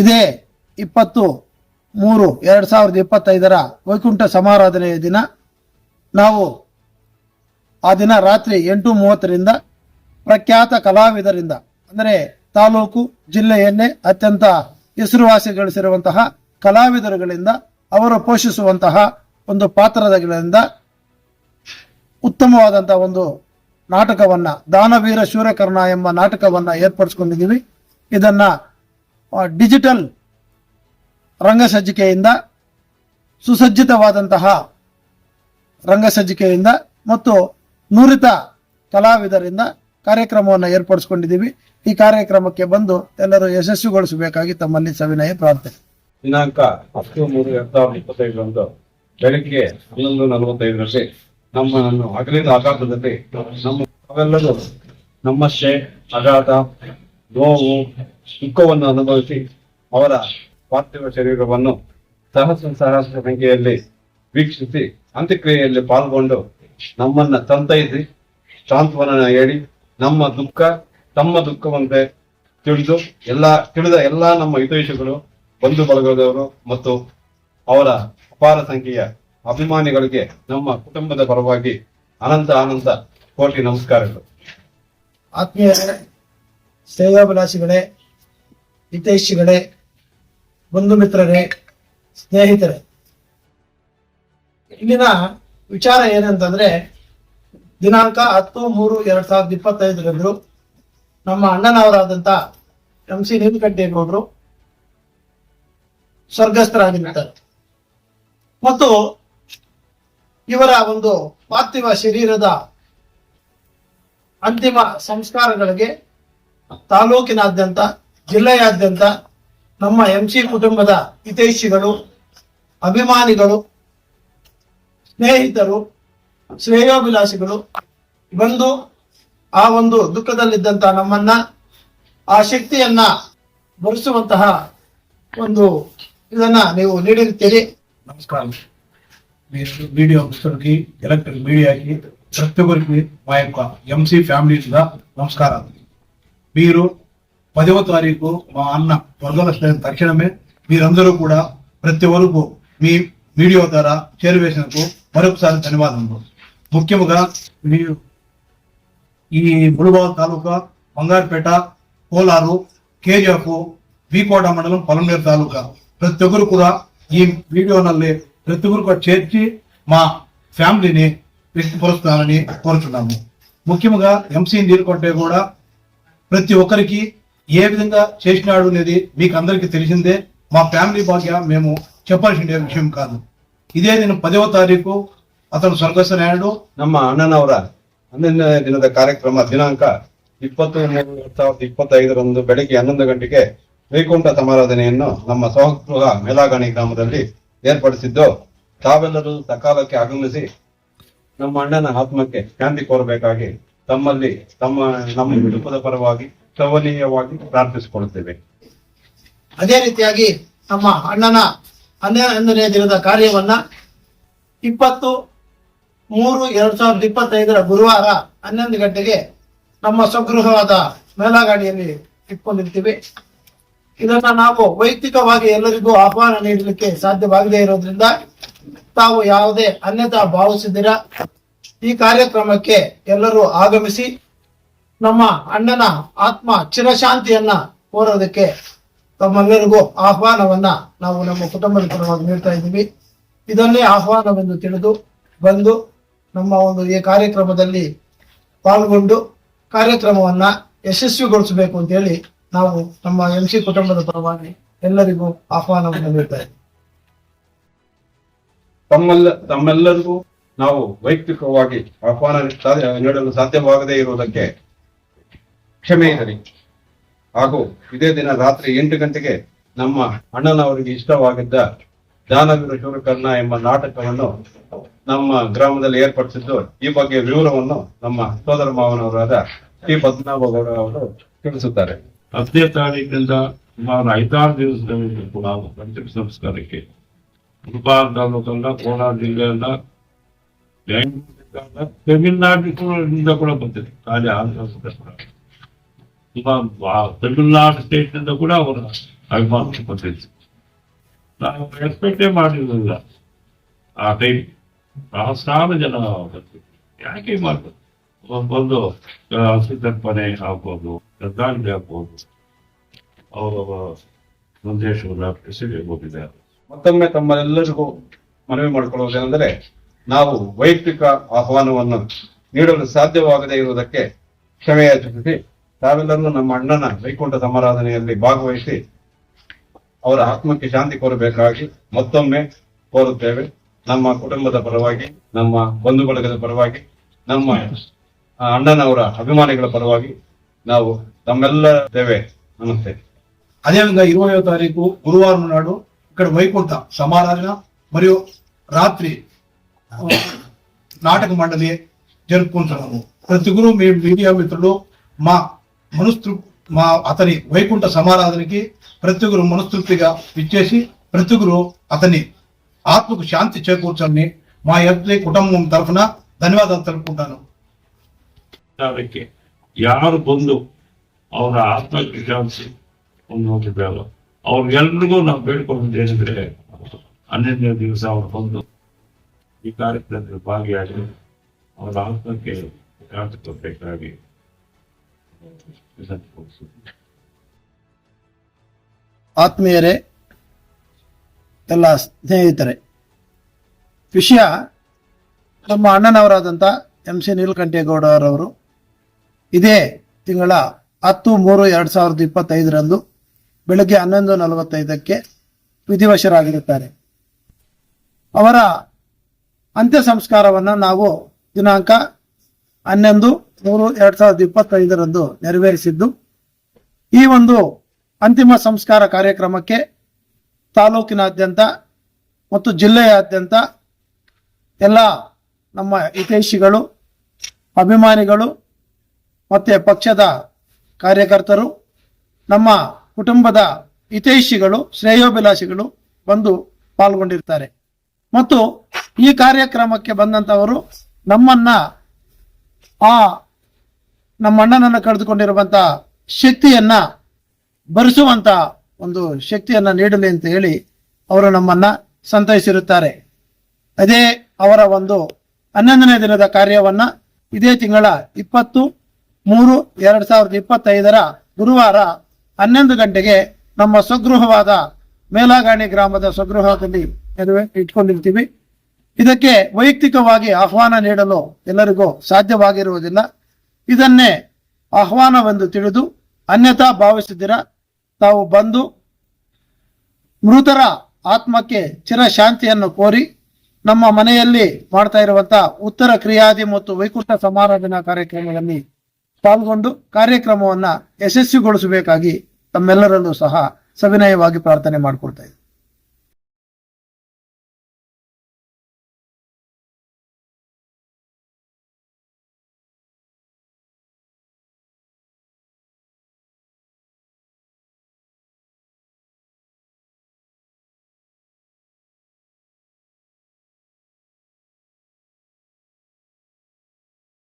ಇದೇ ಇಪ್ಪತ್ತು ಮೂರು ಎರಡು ಸಾವಿರದ ಇಪ್ಪತ್ತೈದರ ವೈಕುಂಠ ಸಮಾರಾಧನೆಯ ದಿನ. ನಾವು ಆ ದಿನ ರಾತ್ರಿ ಎಂಟು ಮೂವತ್ತರಿಂದ ಪ್ರಖ್ಯಾತ ಕಲಾವಿದರಿಂದ, ಅಂದರೆ ತಾಲೂಕು ಜಿಲ್ಲೆಯನ್ನೇ ಅತ್ಯಂತ ಹೆಸರುವಾಸಿ ಗಳಿಸಿರುವಂತಹ ಕಲಾವಿದರುಗಳಿಂದ, ಅವರು ಪೋಷಿಸುವಂತಹ ಒಂದು ಪಾತ್ರದಗಳಿಂದ ಉತ್ತಮವಾದಂತಹ ಒಂದು ನಾಟಕವನ್ನ ದಾನವೀರ ಶೂರಕರ್ಣ ಎಂಬ ನಾಟಕವನ್ನ ಏರ್ಪಡಿಸ್ಕೊಂಡಿದ್ದೀವಿ. ಇದನ್ನ ಡಿಜಿಟಲ್ ರಂಗಸಜ್ಜಿಕೆಯಿಂದ, ಸುಸಜ್ಜಿತವಾದಂತಹ ರಂಗಸಜ್ಜಿಕೆಯಿಂದ ಮತ್ತು ನುರಿತ ಕಲಾವಿದರಿಂದ ಕಾರ್ಯಕ್ರಮವನ್ನು ಏರ್ಪಡಿಸಿಕೊಂಡಿದ್ದೀವಿ. ಈ ಕಾರ್ಯಕ್ರಮಕ್ಕೆ ಬಂದು ಎಲ್ಲರೂ ಯಶಸ್ವಿಗೊಳಿಸಬೇಕಾಗಿ ತಮ್ಮಲ್ಲಿ ಸವಿನಯ ಪ್ರಾರ್ಥನೆ. ದಿನಾಂಕ ಹತ್ತು ಮೂರು ಎರಡ್ ಸಾವಿರದ ಇಪ್ಪತ್ತೈದರಂದು ಬೆಳಗ್ಗೆ ಹನ್ನೊಂದು ನಲವತ್ತೈದರಲ್ಲಿ ನಮ್ಮನ್ನು ಹಗಲಿನ ಆಘಾತದಲ್ಲಿ ನಮ್ಮ ನಾವೆಲ್ಲರೂ ನಮ್ಮಷ್ಟೇ ಅಗಾಧ ನೋವು ದುಃಖವನ್ನು ಅನುಭವಿಸಿ ಅವರ ಪಾರ್ಥಿವ ಶರೀರವನ್ನು ಸಹಸ್ರ ಸಹಸ್ರ ಸಂಖ್ಯೆಯಲ್ಲಿ ವೀಕ್ಷಿಸಿ ಅಂತ್ಯಕ್ರಿಯೆಯಲ್ಲಿ ಪಾಲ್ಗೊಂಡು ನಮ್ಮನ್ನ ಸಂತೈಸಿ ಸಾಂತ್ವನ ಹೇಳಿ ನಮ್ಮ ದುಃಖ, ತಮ್ಮ ದುಃಖವಂತೆ ತಿಳಿದು ಎಲ್ಲ, ತಿಳಿದ ಎಲ್ಲಾ ನಮ್ಮ ಹಿತೈಷಿಗಳು, ಬಂಧು ಬಳಗದವರು ಮತ್ತು ಅವರ ಅಪಾರ ಸಂಖ್ಯೆಯ ಅಭಿಮಾನಿಗಳಿಗೆ ನಮ್ಮ ಕುಟುಂಬದ ಪರವಾಗಿ ಅನಂತ ಅನಂತ ಕೋಟಿ ನಮಸ್ಕಾರಗಳು. ಆತ್ಮೀಯರೇ ಶ್ರೇಯೋಭಿಲಾಷಿಗಳೇ, ಹಿತೈಷಿಗಳೇ, ಬಂಧು ಮಿತ್ರರೇ, ಸ್ನೇಹಿತರೆ. ಇಲ್ಲಿನ ವಿಚಾರ ಏನಂತಂದ್ರೆ, ದಿನಾಂಕ ಹತ್ತು ಮೂರು ಎರಡ್ ಸಾವಿರದ ಇಪ್ಪತ್ತೈದರಂದು ನಮ್ಮ ಅಣ್ಣನವರಾದಂತ ಎಂ ಸಿ ನೀಲಕಂಠೇಗೌಡರು ಸ್ವರ್ಗಸ್ಥರಾಗಿರ್ತಾರೆ. ಮತ್ತು ಇವರ ಒಂದು ಪಾರ್ಥಿವ ಶರೀರದ ಅಂತಿಮ ಸಂಸ್ಕಾರಗಳಿಗೆ ತಾಲೂಕಿನಾದ್ಯಂತ ಜಿಲ್ಲೆಯಾದ್ಯಂತ ನಮ್ಮ ಎಂ ಸಿ ಕುಟುಂಬದ ಹಿತೈಷಿಗಳು ಅಭಿಮಾನಿಗಳು ಸ್ನೇಹಿತರು ಶ್ರೇಯೋಭಿಲಾಷಿಗಳು ಬಂದು ಆ ಒಂದು ದುಃಖದಲ್ಲಿದ್ದಂತ ನಮ್ಮನ್ನ ಆ ಶಕ್ತಿಯನ್ನ ಬರೆಸುವಂತಹ ಒಂದು ಇದನ್ನ ನೀವು ನೀಡಿರುತ್ತೀರಿ నమస్కారం మీరు వీడియో మిత్రులకి ఎలక్ట్రిక్ మీడియాకి ప్రతి ఒక్కరికి మా యొక్క ఎంసీ ఫ్యామిలీ కూడా నమస్కారాలు మీరు పదవ తారీఖు మా అన్న వర్గల తక్షణమే మీరందరూ కూడా ప్రతి వరకు మీ వీడియో ద్వారా చేరువేసినందుకు మరొకసారి ధన్యవాదములు. ముఖ్యంగా మీరు ఈ మునుబాల్ తాలూకా బంగారుపేట కోలారు కేజీఎఫ్ బీకోట మండలం పొలంనేరు తాలూకా ప్రతి ఒక్కరు కూడా ఈ వీడియోనల్ని ప్రతి ఒక్కరు చేర్చి మా ఫ్యామిలీని వ్యక్తిపరుస్తానని కోరుతున్నాము ముఖ్యంగా ఎంసీ నీరుకొంటే కూడా ప్రతి ఒక్కరికి ఏ విధంగా చేసినాడు అనేది మీకు అందరికీ తెలిసిందే మా ఫ్యామిలీ భాగ్య మేము చెప్పాల్సిన విషయం కాదు ఇదే నేను పదవ తారీఖు అతను స్వర్గస్థనాయుడు ನಮ್ಮ ಅಣ್ಣನವರ ಹನ್ನೊಂದನೇ ದಿನದ ಕಾರ್ಯಕ್ರಮ ದಿನಾಂಕ ಇಪ್ಪತ್ತು ಮೂರು ಎರಡ್ ಸಾವಿರದ ಇಪ್ಪತ್ತೈದರಂದು ಬೆಳಿಗ್ಗೆ ಹನ್ನೊಂದು ಗಂಟೆಗೆ ವೈಕುಂಠ ಸಮಾರಾಧನೆಯನ್ನು ನಮ್ಮ ಸ್ವಗೃಹ ಮೇಲಾಗಣಿ ಗ್ರಾಮದಲ್ಲಿ ಏರ್ಪಡಿಸಿದ್ದು ತಾವೆಲ್ಲರೂ ಸಕಾಲಕ್ಕೆ ಆಗಮಿಸಿ ನಮ್ಮ ಅಣ್ಣನ ಆತ್ಮಕ್ಕೆ ಶಾಂತಿ ಕೋರಬೇಕಾಗಿ ತಮ್ಮಲ್ಲಿ ತಮ್ಮ ನಮ್ಮ ಕುಟುಂಬದ ಪರವಾಗಿ ಸವನೀಯವಾಗಿ ಪ್ರಾರ್ಥಿಸಿಕೊಳ್ಳುತ್ತೇವೆ. ಅದೇ ರೀತಿಯಾಗಿ ನಮ್ಮ ಅಣ್ಣನ ಹನ್ನೆರಡನೇ ದಿನದ ಕಾರ್ಯವನ್ನ ಇಪ್ಪತ್ತು ಮೂರು ಎರಡ್ ಸಾವಿರದ ಇಪ್ಪತ್ತೈದರ ಗುರುವಾರ ಹನ್ನೊಂದು ಗಂಟೆಗೆ ನಮ್ಮ ಸ್ವಗೃಹವಾದ ಮೇಲಾಗಾಡಿಯಲ್ಲಿ ಇಟ್ಕೊಂಡಿರ್ತೀವಿ. ಇದನ್ನ ನಾವು ವೈಯಕ್ತಿಕವಾಗಿ ಎಲ್ಲರಿಗೂ ಆಹ್ವಾನ ನೀಡಲಿಕ್ಕೆ ಸಾಧ್ಯವಾಗದೇ ಇರೋದ್ರಿಂದ ತಾವು ಯಾವುದೇ ಅನ್ಯತಾ ಭಾವಿಸಿದಿರ ಈ ಕಾರ್ಯಕ್ರಮಕ್ಕೆ ಎಲ್ಲರೂ ಆಗಮಿಸಿ ನಮ್ಮ ಅಣ್ಣನ ಆತ್ಮ ಚಿರಶಾಂತಿಯನ್ನ ಕೋರೋದಕ್ಕೆ ತಮ್ಮೆಲ್ಲರಿಗೂ ಆಹ್ವಾನವನ್ನ ನಾವು ನಮ್ಮ ಕುಟುಂಬದ ಪರವಾಗಿ ನೀಡ್ತಾ ಇದ್ದೀವಿ. ಇದನ್ನೇ ಆಹ್ವಾನವೆಂದು ತಿಳಿದು ಬಂದು ನಮ್ಮ ಒಂದು ಈ ಕಾರ್ಯಕ್ರಮದಲ್ಲಿ ಪಾಲ್ಗೊಂಡು ಕಾರ್ಯಕ್ರಮವನ್ನ ಯಶಸ್ವಿಗೊಳಿಸಬೇಕು ಅಂತ ಹೇಳಿ ನಾವು ನಮ್ಮ ಎಂ ಸಿ ಕುಟುಂಬದ ಪರವಾಗಿ ಎಲ್ಲರಿಗೂ ಆಹ್ವಾನವನ್ನು ನೀಡ್ತಾ ಇದ್ದೀವಿ. ತಮ್ಮೆಲ್ಲ ತಮ್ಮೆಲ್ಲರಿಗೂ ನಾವು ವೈಯಕ್ತಿಕವಾಗಿ ಆಹ್ವಾನ ನೀಡಲು ಸಾಧ್ಯವಾಗದೇ ಇರುವುದಕ್ಕೆ ಕ್ಷಮೆ ಇರಲಿ. ಹಾಗೂ ಇದೇ ದಿನ ರಾತ್ರಿ ಎಂಟು ಗಂಟೆಗೆ ನಮ್ಮ ಅಣ್ಣನವರಿಗೆ ಇಷ್ಟವಾಗಿದ್ದ ದಾನವೀರ ಶೂರಕರ್ಣ ಎಂಬ ನಾಟಕವನ್ನು ನಮ್ಮ ಗ್ರಾಮದಲ್ಲಿ ಏರ್ಪಡಿಸಿದ್ದು, ಈ ಬಗ್ಗೆ ವಿವರವನ್ನು ನಮ್ಮ ಸೋದರ ಮಾವನವರಾದ ಶ್ರೀ ಪದ್ಮನಾಭಗೌಡ ಅವರು ತಿಳಿಸುತ್ತಾರೆ. ಹತ್ತನೇ ತಾರೀಕಿನಿಂದ ಸುಮಾರು ಐದಾರು ದಿವಸದಲ್ಲಿ ಕೂಡ ಪಂಚಮ ಸಂಸ್ಕಾರಕ್ಕೆ ಮುಳಬಾಗ ತಾಲೂಕಲ್ಲ ಕೋಲಾರ ಜಿಲ್ಲೆಯಲ್ಲ ತಮಿಳುನಾಡಿನಿಂದ ಕೂಡ ಬಂದಿದೆ. ಖಾಲಿ ಆಂಧ್ರ ಪ್ರದೇಶ. ಕೂಡ ತುಂಬಾ ತಮಿಳ್ನಾಡು ಸ್ಟೇಟ್ನಿಂದ ಕೂಡ ಅವರ ಅಭಿಮಾನ ಬಂದಿತ್ತು ನಾವು ಎಕ್ಸ್ಪೆಕ್ಟೇ ಮಾಡಿರಲಿಲ್ಲ ಆ ಟೈಮ್ ಸಹಸ್ರಾರು ಜನ ಬರ್ತಿದ್ರು ಯಾಕೆ ಮಾಡ್ಬೋದು ಬಂದು ಸಿದ್ದಪ್ಪನೆ ಆಗ್ಬೋದು ಶ್ರದ್ಧಾಂಜಲಿ ಆಗ್ಬೋದು. ಅವರ ಅರ್ಪಿಸಿ ಹೋಗಿದ್ದಾರೆ. ಮತ್ತೊಮ್ಮೆ ತಮ್ಮೆಲ್ಲರಿಗೂ ಮನವಿ ಮಾಡಿಕೊಳ್ಳುವುದೇನೆಂದರೆ ನಾವು ವೈಯಕ್ತಿಕ ಆಹ್ವಾನವನ್ನು ನೀಡಲು ಸಾಧ್ಯವಾಗದೇ ಇರುವುದಕ್ಕೆ ಕ್ಷಮೆ ಯಾಚಿಸಿ ತಾವೆಲ್ಲರೂ ನಮ್ಮ ಅಣ್ಣನ ವೈಕುಂಠ ಸಮಾರಾಧನೆಯಲ್ಲಿ ಭಾಗವಹಿಸಿ ಅವರ ಆತ್ಮಕ್ಕೆ ಶಾಂತಿ ಕೋರಬೇಕಾಗಿ ಮತ್ತೊಮ್ಮೆ ಕೋರುತ್ತೇವೆ ನಮ್ಮ ಕುಟುಂಬದ ಪರವಾಗಿ ನಮ್ಮ ಬಂಧು ಬಳಗದ ಪರವಾಗಿ ನಮ್ಮ ಆ, ಅಣ್ಣನವರ ಅಭಿಮಾನಿಗಳ ಪರವಾಗಿ ನಾವು ತಮ್ಮೆಲ್ಲ ದೇವೆ ನಮಸ್ತೆ అదేవిధంగా ఇరవై తారీఖు గురువారం నాడు ఇక్కడ వైకుంఠ సమారాధన మరియు రాత్రి ఆ, నాటక మండలి జరుపుకుంటున్నాము ప్రతి గురు మీ మీడియా మిత్రులు మా మనస్తృ మా అతని వైకుంఠ సమారాధనకి ప్రతి గురు మనస్తృప్తిగా ఇచ్చేసి ప్రతి గురు అతని ఆత్మకు శాంతి చేకూర్చని మా యొక్క కుటుంబం తరఫున ధన్యవాదాలు తెలుపుకుంటాను ಅದಕ್ಕೆ ಯಾರು ಬಂದು ಅವರ ಆತ್ಮಕ್ಕೆ ಶಾಂತಿ ಒಂದು ಹೋಗಿದ್ದಾರೋ ಅವ್ರಿಗೆಲ್ರಿಗೂ ನಾವು ಬೇಡ್ಕೊಂಡು ಏನಿದ್ರೆ ಹನ್ನೊಂದನೇ ದಿವಸ ಅವ್ರು ಬಂದು ಈ ಕಾರ್ಯಕ್ರಮದಲ್ಲಿ ಭಾಗಿಯಾಗಿ ಅವರ ಆತ್ಮಕ್ಕೆ ಶಾಂತಿ ಕೊಡಬೇಕಾಗಿ. ಆತ್ಮೀಯರೇ, ಎಲ್ಲ ಸ್ನೇಹಿತರೆ, ವಿಷಯ ನಮ್ಮ ಅಣ್ಣನವರಾದಂಥ ಎಂ ಸಿ ನೀಲಕಂಠೇಗೌಡರವರು ಇದೇ ತಿಂಗಳ ಹತ್ತು ಮೂರು ಎರಡು ಸಾವಿರದ ಇಪ್ಪತ್ತೈದರಂದು ಬೆಳಗ್ಗೆ ಹನ್ನೊಂದು ನಲವತ್ತೈದಕ್ಕೆ ವಿಧಿವಶರಾಗಿರುತ್ತಾರೆ ಅವರ ಅಂತ್ಯ ಸಂಸ್ಕಾರವನ್ನು ನಾವು ದಿನಾಂಕ ಹನ್ನೊಂದು, ಮೂರು, ಎರಡ್ ಸಾವಿರದ ಇಪ್ಪತ್ತೈದರಂದು ನೆರವೇರಿಸಿದ್ದು, ಈ ಒಂದು ಅಂತಿಮ ಸಂಸ್ಕಾರ ಕಾರ್ಯಕ್ರಮಕ್ಕೆ ತಾಲೂಕಿನಾದ್ಯಂತ ಮತ್ತು ಜಿಲ್ಲೆಯಾದ್ಯಂತ ಎಲ್ಲ ನಮ್ಮ ಹಿತೈಷಿಗಳು, ಅಭಿಮಾನಿಗಳು ಮತ್ತು ಪಕ್ಷದ ಕಾರ್ಯಕರ್ತರು, ನಮ್ಮ ಕುಟುಂಬದ ಹಿತೈಷಿಗಳು, ಶ್ರೇಯೋಭಿಲಾಷಿಗಳು ಬಂದು ಪಾಲ್ಗೊಂಡಿರ್ತಾರೆ. ಮತ್ತು ಈ ಕಾರ್ಯಕ್ರಮಕ್ಕೆ ಬಂದಂಥವರು ನಮ್ಮನ್ನ, ಆ ನಮ್ಮ ಅಣ್ಣನನ್ನು ಕಳೆದುಕೊಂಡಿರುವಂತ ಶಕ್ತಿಯನ್ನ ಒಂದು ಶಕ್ತಿಯನ್ನ ನೀಡಲಿ ಅಂತ ಹೇಳಿ ಅವರು ನಮ್ಮನ್ನ ಸಂತೈಸಿರುತ್ತಾರೆ. ಅದೇ ಅವರ ಒಂದು ಹನ್ನೊಂದನೇ ದಿನದ ಕಾರ್ಯವನ್ನ ಇದೇ ತಿಂಗಳ ಇಪ್ಪತ್ತು ಮೂರು ಎರಡ್ ಸಾವಿರದ ಇಪ್ಪತ್ತೈದರ ಗುರುವಾರ ಹನ್ನೊಂದು ಗಂಟೆಗೆ ನಮ್ಮ ಸ್ವಗೃಹವಾದ ಮೇಲಾಗಾಣಿ ಗ್ರಾಮದ ಸ್ವಗೃಹದಲ್ಲಿ ಇಟ್ಕೊಂಡಿರ್ತೀವಿ. ಇದಕ್ಕೆ ವೈಯಕ್ತಿಕವಾಗಿ ಆಹ್ವಾನ ನೀಡಲು ಎಲ್ಲರಿಗೂ ಸಾಧ್ಯವಾಗಿರುವುದಿಲ್ಲ. ಇದನ್ನೇ ಆಹ್ವಾನವೆಂದು ತಿಳಿದು ಅನ್ಯಥಾ ಭಾವಿಸಿದಿರ ತಾವು ಬಂದು ಮೃತರ ಆತ್ಮಕ್ಕೆ ಚಿರಶಾಂತಿಯನ್ನು ಕೋರಿ ನಮ್ಮ ಮನೆಯಲ್ಲಿ ಮಾಡ್ತಾ ಇರುವಂತಹ ಉತ್ತರ ಕ್ರಿಯಾದಿ ಮತ್ತು ವೈಕುಂಠ ಸಮಾರಾಧನಾ ಕಾರ್ಯಕ್ರಮದಲ್ಲಿ ಪಾಲ್ಗೊಂಡು ಕಾರ್ಯಕ್ರಮವನ್ನ ಯಶಸ್ವಿಗೊಳಿಸಬೇಕಾಗಿ ತಮ್ಮೆಲ್ಲರಲ್ಲೂ ಸಹ ಸವಿನಯವಾಗಿ ಪ್ರಾರ್ಥನೆ ಮಾಡಿಕೊಡ್ತಾ ಇದ್ದೀನಿ.